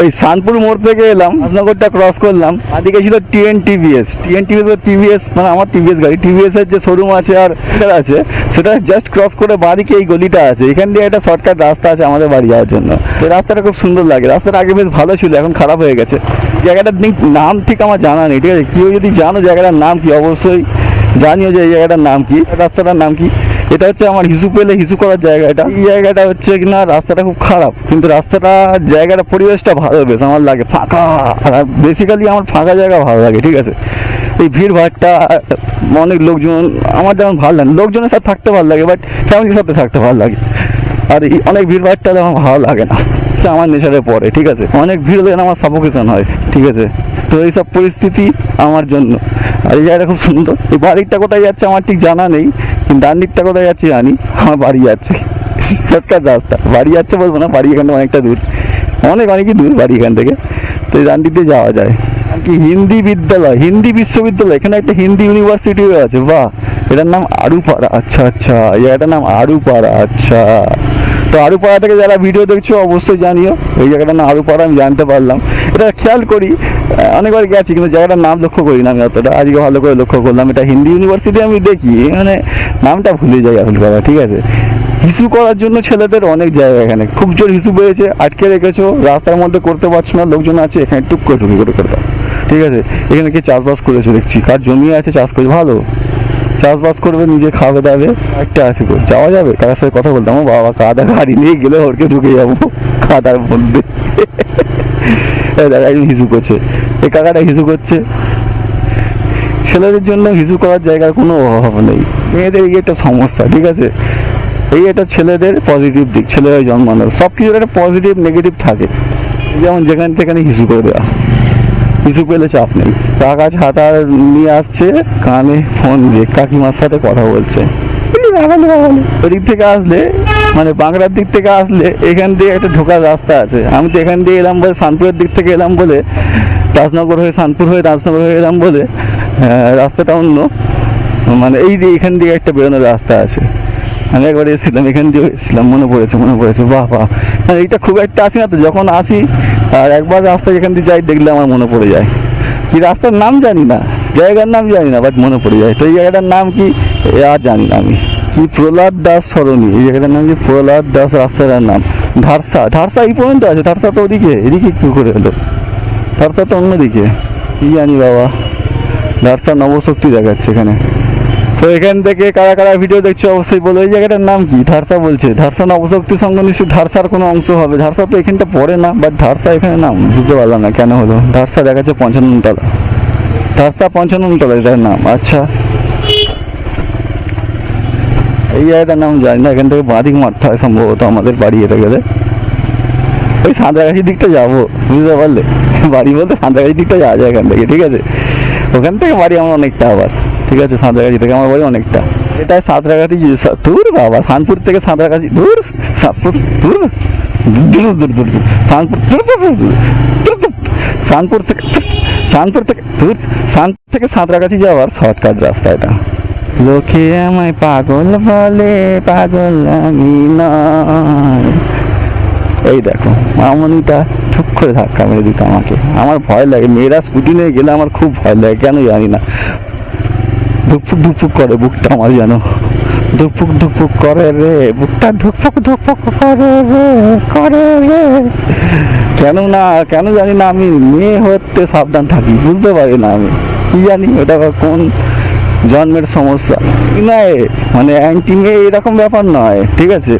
ওই শানপুর মোড় থেকে এলাম রাজনগরটা ক্রস করলাম, আদিকে ছিল TN TVS TN TVS TVS মানে আমার টিভিএস গাড়ি। টিভিএস এর যে শোরুম আছে আর আছে, সেটা জাস্ট ক্রস করে বাঁদিকে এই গলিটা আছে। এখান দিয়ে একটা শর্টকাট রাস্তা আছে আমাদের বাড়ি যাওয়ার জন্য। তো রাস্তাটা খুব সুন্দর লাগে। রাস্তাটা আগে বেশ ভালো ছিল, এখন খারাপ হয়ে গেছে। জায়গাটার নাম ঠিক আমার জানা নেই, ঠিক আছে? কেউ যদি জানো জায়গাটার নাম কি, অবশ্যই জানিও যে এই জায়গাটার নাম কি। রাস্তাটার নাম কি? এটা হচ্ছে আমার হিসু পেলে হিসু করার জায়গা এটা এই জায়গাটা হচ্ছে কিনা, রাস্তাটা খুব খারাপ। কিন্তু রাস্তাটা, জায়গাটা, পরিবেশটা ভালো বেশ আমার লাগে, ফাঁকা। বেসিক্যালি আমার ফাঁকা জায়গা ভালো লাগে, ঠিক আছে? এই ভিড় ভাড়টা অনেক লোকজন, আমার যেমন ভালো লাগে, লোকজনের সাথে থাকতে ভালো লাগে বাট ফ্যামিলির সাথে থাকতে ভালো লাগে। আর এই অনেক ভিড় ভাড়টা আমার ভালো লাগে না। আমার নেচারে পড়ে, ঠিক আছে? অনেক ভিড় হলে আমার সাফোকেশন হয়, ঠিক আছে? তো এইসব পরিস্থিতি আমার জন্য। আর এই জায়গাটা খুব সুন্দর। এই বাড়িটা কোথায় যাচ্ছে আমার ঠিক জানা নেই। কিন্তু ডান দিকটা কোথায় যাচ্ছে জানি, আমার বাড়ি যাচ্ছে শর্টকাট রাস্তা। বাড়ি যাচ্ছে বলব না, বাড়ি এখানে অনেকটা দূর। অনেক, অনেকই দূর বাড়ি এখান থেকে। তো এই ডান দিক দিয়ে যাওয়া যায়। আর কি, হিন্দি বিদ্যালয়, হিন্দি বিশ্ববিদ্যালয়, এখানে একটা হিন্দি ইউনিভার্সিটিও আছে, বাহ। এটার নাম আরুপাড়া আচ্ছা আচ্ছা। এটার নাম আরুপাড়া আচ্ছা। তো আরুপাড়া থেকে যারা ভিডিও দেখছ, অবশ্যই জানিও। এই জায়গাটার নাম আড়ুপাড়া আমি জানতে পারলাম। এটা খেয়াল করি অনেকবার গেছি, কিন্তু জায়গাটার নাম লক্ষ্য করি না আমি অতটা। আজকে ভালো করে লক্ষ্য করলাম। এটা হিন্দি ইউনিভার্সিটি আমি দেখি মানে নামটা ভুলে যাই আসল কথা, ঠিক আছে? হিসু করার জন্য ছেলেদের অনেক জায়গা এখানে। খুব জোর হিসু পেয়েছে, আটকে রেখেছো, রাস্তার মধ্যে করতে পারছ না, লোকজন আছে, এখানে টুক করে ঢুকে করে করতে ঠিক আছে? এখানে কি চাষবাস করেছ দেখছি, কার জমি আছে, চাষ করে, ভালো? চাষবাস করবে নিজে খাবে দাবে একটা গো, যাওয়া যাবে? কার সাথে কথা বলতাম বাবা কাদা গাড়ি নিয়ে গেলে ওরকে ঢুকে যাব। কাদার মধ্যে। একজন হিসু করছে। এ কাকাটা হিসু করছে। ছেলেদের জন্য হিসু করার জায়গার কোনো অভাব নেই। মেয়েদের এই একটা সমস্যা ঠিক আছে? এই একটা ছেলেদের পজিটিভ দিক ছেলেরা জন্মানো সব কিছুর একটা পজিটিভ নেগেটিভ থাকে। যেমন যেখানে সেখানে হিসু করে দেওয়া হিসু পেলে চাপ নেই। কাকা ছাতা নিয়ে আসছে কানে ফোন দিয়ে কাকিমার সাথে কথা বলছে। ওদিক থেকে আসলে মানে বাংলার দিক থেকে আসলে এখান দিয়ে একটা ঢোকার রাস্তা আছে। আমি তো এখান দিয়ে এলাম বলে শানপুরের দিক থেকে এলাম বলে দাসনগর হয়ে শানপুর হয়ে দাসনগর হয়ে এলাম বলে রাস্তাটা অন্য। মানে এই দিয়ে এখান দিয়ে একটা বেরোনোর রাস্তা আছে। আমি একবার এসেছিলাম এখান দিয়ে এসেছিলাম মনে পড়েছে মনে পড়েছে বাহ বাহ। মানে এইটা খুব একটা আসি না তো যখন আসি আর একবার রাস্তা যেখান দিয়ে যাই, দেখলে আমার মনে পড়ে যায়। কি রাস্তার নাম জানি না, জায়গার নাম জানি না বাট মনে পড়ে যায়। তো এই জায়গাটার নাম কি? আর জানি না আমি। কি প্রহ্লাদ দাস সরণি, এই জায়গাটার নাম কি প্রহ্লাদ দাস রাস্তাটার নাম? ধারসা ধারসা এই পর্যন্ত আছে, ধারসা তো ওদিকে, এদিকে একটু করে এলো। ধারসা তো অন্যদিকে। কি জানি বাবা, ধারসা নবশক্তি দেখাচ্ছে এখানে। তো এখান থেকে কারা কারা ভিডিও দেখছ, অবশ্যই বলো। এই জায়গাটার নাম কি? ধারসা বলছে। ধারসা নবশক্তি সঙ্গ নিশ্চয়ই ধারসার কোনো অংশ হবে। ধারসা তো এখানটা পড়ে না বাট ধারসা এখানে নাম, বুঝতে পারলাম না কেন হলো। ধারসা দেখাচ্ছে পঞ্চান্ন তলা ধারসা পঞ্চান্ন তলা এটার নাম। আচ্ছা। এই জায়গাটার নাম জানি না, এখান থেকে বাঁদিক মারতে হয় সম্ভবত আমাদের বাড়ি যেতে গেলে। ওই সাঁতরাগাছির দিকটা যাব, বুঝতে পারলে? বাড়ি বলতে সাঁতরাগাছির দিকটা যাওয়া যায় এখান থেকে, ঠিক আছে? ওখান থেকে বাড়ি আমার অনেকটা আবার। ঠিক আছে, সাঁতরাগাছি থেকে আমার বাড়ি অনেকটা। এটা সাঁতরাগাছি দূর বাবা শানপুর থেকে সাঁতরাগাছি, দূর সাতপুর দূর দূর দূর দূর শানপুর দূর দূর দূর শানপুর থেকে শানপুর থেকে, দূর শানপুর থেকে সাঁতরাগাছি যাওয়ার শর্টকাট রাস্তা এটা। লোকে আমায় পাগল বলে, পাগল আমি নয়। এই দেখো, মামনিটা ঠুক করে ধাক্কা মেরে দিত আমাকে। আমার ভয় লাগে, মেয়েরা স্কুটি নিয়ে গেলে আমার খুব ভয় লাগে, কেন জানি না। ধুকফুক ধুকফুক করে বুকটা আমার যেন। ধুকফুক ধুকফুক করে রে, বুকটা ধুকফুক ধুকফুক করে রে করে রে। কেন না কেন জানি না আমি মেয়ে হতে সাবধান থাকি, বুঝতে পারি না আমি। কি জানি ওটা কোন জন্মের সমস্যা। নয় মানে অ্যান্টি মেয়ে এরকম ব্যাপার নয়, ঠিক আছে?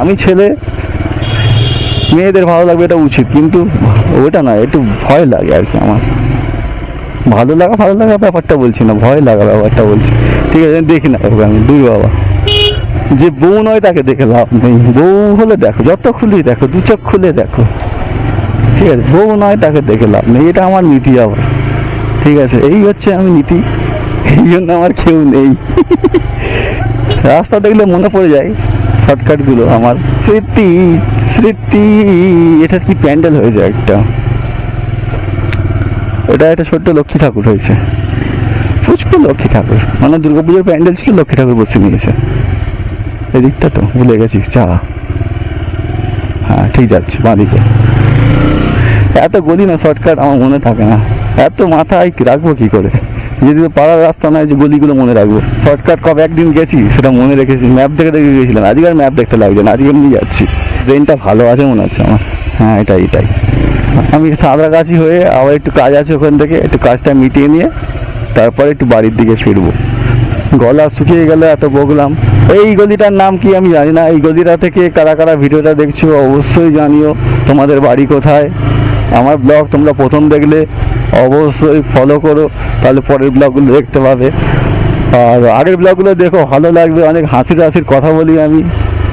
আমি ছেলে, মেয়েদের ভালো লাগবে এটা উচিত, কিন্তু ওটা নয়, একটু ভয় লাগে আর কি আমার। ভালো লাগা ভালো লাগা ব্যাপারটা বলছি না, ভয় লাগা ব্যাপারটা বলছি। ঠিক আছে, দেখি না আমি, দুই বাবা। যে বউ নয় তাকে দেখে লাভ নেই। বউ হলে দেখো, যত খুলেই দেখো, দু চোখ খুলে দেখো। ঠিক আছে, বউ নয় তাকে দেখে লাভ নেই, এটা আমার নীতি আবার। ঠিক আছে, এই হচ্ছে আমি নীতি, এই জন্য আমার কেউ নেই। রাস্তা দেখলে মনে পড়ে যায় শর্টকাটগুলো আমার। স্মৃতি স্মৃতি, এটার কি প্যান্ডেল হয়েছে একটা? এটা একটা ছোট্ট লক্ষ্মী ঠাকুর হয়েছে। পুচকু লক্ষ্মী ঠাকুর। মানে দুর্গাপুজোর প্যান্ডেল ছিল, লক্ষ্মী ঠাকুর বসে নিয়েছে এদিকটা তো ভুলে গেছি চা হ্যাঁ ঠিক যাচ্ছে, বাঁদিকে। এত গলি না শর্টকাট, আমার মনে থাকে না। এত মাথায় রাখব কি করে? যদি পাড়ার রাস্তা নয় যে গলিগুলো মনে রাখব। শর্টকাট কবে একদিন গেছি, সেটা মনে রেখেছি। ম্যাপ দেখে দেখে গেছিলাম। আজকে আর ম্যাপ দেখতে লাগছে না, আজকে এমনি যাচ্ছি। ব্রেনটা ভালো আছে মনে হচ্ছে আমার। হ্যাঁ এটাই এটাই। আমি সাঁতরাগাছি হয়ে আবার একটু কাজ আছে ওখান থেকে, একটু কাজটা মিটিয়ে নিয়ে তারপরে একটু বাড়ির দিকে ফিরবো। গলা শুকিয়ে গেলে এত বকলাম। এই গলিটার নাম কি আমি জানি না। এই গলিটা থেকে কারা কারা ভিডিওটা দেখছ অবশ্যই জানিও। তোমাদের বাড়ি কোথায়? আমার ব্লগ তোমরা প্রথম দেখলে অবশ্যই ফলো করো, তাহলে পরের ব্লগগুলো দেখতে পাবে। আর আগের ব্লগগুলো দেখো, ভালো লাগবে, অনেক হাসির হাসির কথা বলি আমি।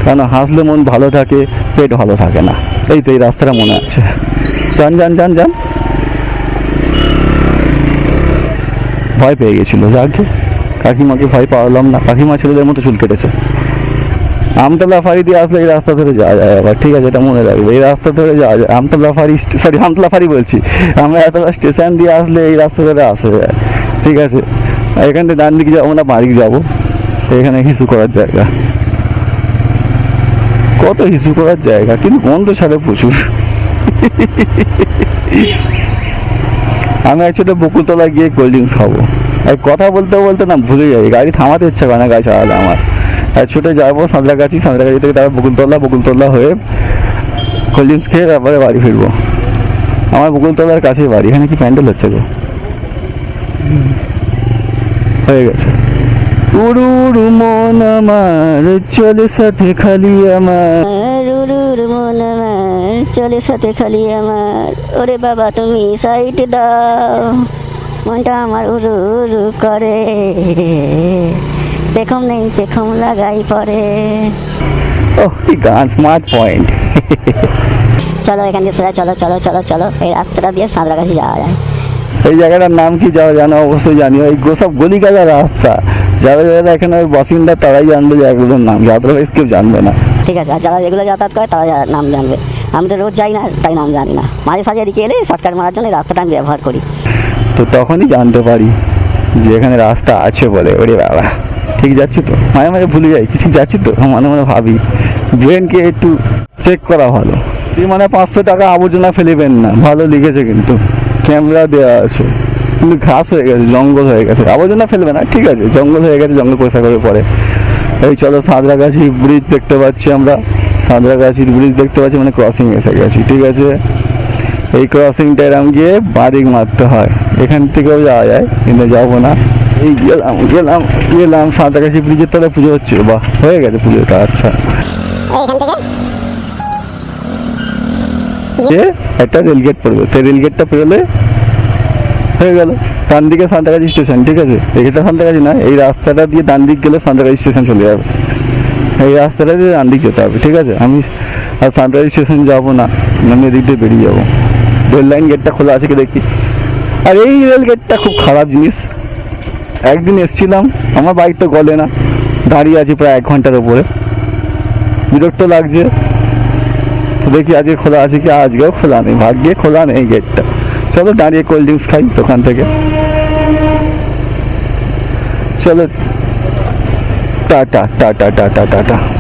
কারণ হাসলে মন ভালো থাকে, পেট ভালো থাকে না। এই তো এই রাস্তাটা মনে আছে। যান যান যান যান। ভয় পেয়ে গেছিল, যাকে কাকিমাকে ভয় পাওয়ালাম না। কাকিমা ছেলেদের মতো চুল কেটেছে। আমতলা ফাড়ি দিয়ে আসলে এই রাস্তা ধরে যাওয়া যায় আবার। ঠিক আছে, এটা মনে রাখবে। এই রাস্তা ধরে যাওয়া যায়। আমতলা ফাড়ি সরি আমতলা ফাড়ি বলছি। আমরা এতলা স্টেশন দিয়ে আসলে এই রাস্তা ধরে আসে। ঠিক আছে। এখান থেকে ডান দিকে যাব না বাড়ি যাব। এখানে হিসু করার জায়গা। কত হিসু করার জায়গা? কিন্তু গন্ধ ছাড়ে প্রচুর। আমি অ্যাকচুয়ালি বকুলতলা গিয়ে কোল্ড ড্রিঙ্কস খাব। আর কথা বলতে বলতে না ভুলে যাই গাড়ি থামাতে ইচ্ছে করে না গাড়ি চালালে আমার। আর ছুটে যাব সাঁতরাগাছি সাঁতরাগাছি থেকে তারপর বকুলতলা বকুলতলা হয়ে কোল্ড ড্রিঙ্কস খেয়ে তারপরে বাড়ি ফিরবো। আমার বকুলতলার কাছেই বাড়ি এখানে কি প্যান্ডেল হচ্ছে গো? হয়ে গেছে। উড়ুর মন আমার চলে সাথে খালি আমার। রুরুর মন আমার চলে সাথে খালি আমার। ওরে বাবা তুমি সাইড দাও। মনটা আমার উরু উরু করে। পেখম নেই পেখম লাগাই পরে। ওহ কি গান স্মার্ট পয়েন্ট চলো এখান দিয়ে সোজা চলো চলো চলো চলো। এই রাস্তাটা দিয়ে সাঁতরাগাছি যাওয়া যায় এই জায়গাটার নাম কি যাও জানো? অবশ্যই জানিও এই সব গলি কাজা রাস্তা। যারা যারা এখানে বাসিন্দা তারাই জানবে জায়গাগুলোর নাম। আদারওয়াইজ কেউ জানবে না। ঠিক আছে, আর যারা যেগুলো যাতায়াত করে তারা নাম জানবে। আমি তো রোজ যাই না, তাই নাম জানি না। মাঝে সাঝে এদিকে এলে শর্টকাট মারার জন্য রাস্তাটা আমি ব্যবহার করি। তো তখনই জানতে পারি যে এখানে রাস্তা আছে বলে। ওরে বাবা, ঠিক যাচ্ছি তো? মাঝে মাঝে ভুলে যাই কি ঠিক যাচ্ছি তো? মনে মনে ভাবি ব্রেনকে একটু চেক করা ভালো। মানে পাঁচশো টাকা আবর্জনা ফেলিবেন না, ভালো লিখেছে কিন্তু। ক্যামেরা দেওয়া আছে। কিন্তু ঘাস হয়ে গেছে, জঙ্গল হয়ে গেছে। আবর্জনা ফেলবে না, ঠিক আছে, জঙ্গল হয়ে গেছে, জঙ্গল পরিষ্কার করে পরে এই চলো সাঁতরাগাছি ব্রিজ দেখতে পাচ্ছি আমরা। সাঁতরাগাছির ব্রিজ দেখতে পাচ্ছি মানে ক্রসিং এসে গেছি ঠিক আছে? এই ক্রসিংটা এরম গিয়ে বাদিক মারতে হয়। এখান থেকেও যাওয়া যায় কিন্তু যাব না। এই গেলাম গেলাম গেলাম সাঁতরাগাছি ব্রিজের তলায় পুজো হচ্ছে। বাহ হয়ে গেছে পুজোটা আচ্ছা। একটা রেলগেট পড়বে। সেই রেলগেটটা পেরোলে হয়ে গেল। ডান দিকে সাঁতরাগাছি স্টেশন, ঠিক আছে? এটা সাঁতরাগাছি না এই রাস্তাটা দিয়ে ডান দিক গেলে সাঁতরাগাছি স্টেশন চলে যাবে। এই রাস্তাটা দিয়ে ডান দিক যেতে হবে, ঠিক আছে? আমি আর সাঁতরাগাছি স্টেশন যাব না আমি এদিক দিয়ে বেরিয়ে যাব। রেল লাইন গেটটা খোলা আছে কি দেখি? আর এই রেল গেটটা খুব খারাপ জিনিস। একদিন এসছিলাম, আমার বাইক তো গলে না। দাঁড়িয়ে আছি প্রায় এক ঘণ্টার উপরে। বিরক্ত লাগছে। তো দেখি আজকে খোলা আছে কি? আজকেও খোলা নেই, ভাগ্যে খোলা নেই গেটটা। চলো দাঁড়িয়ে কোল্ড ড্রিঙ্কস খাই দোকান থেকে। চলো। Tata tata tata tata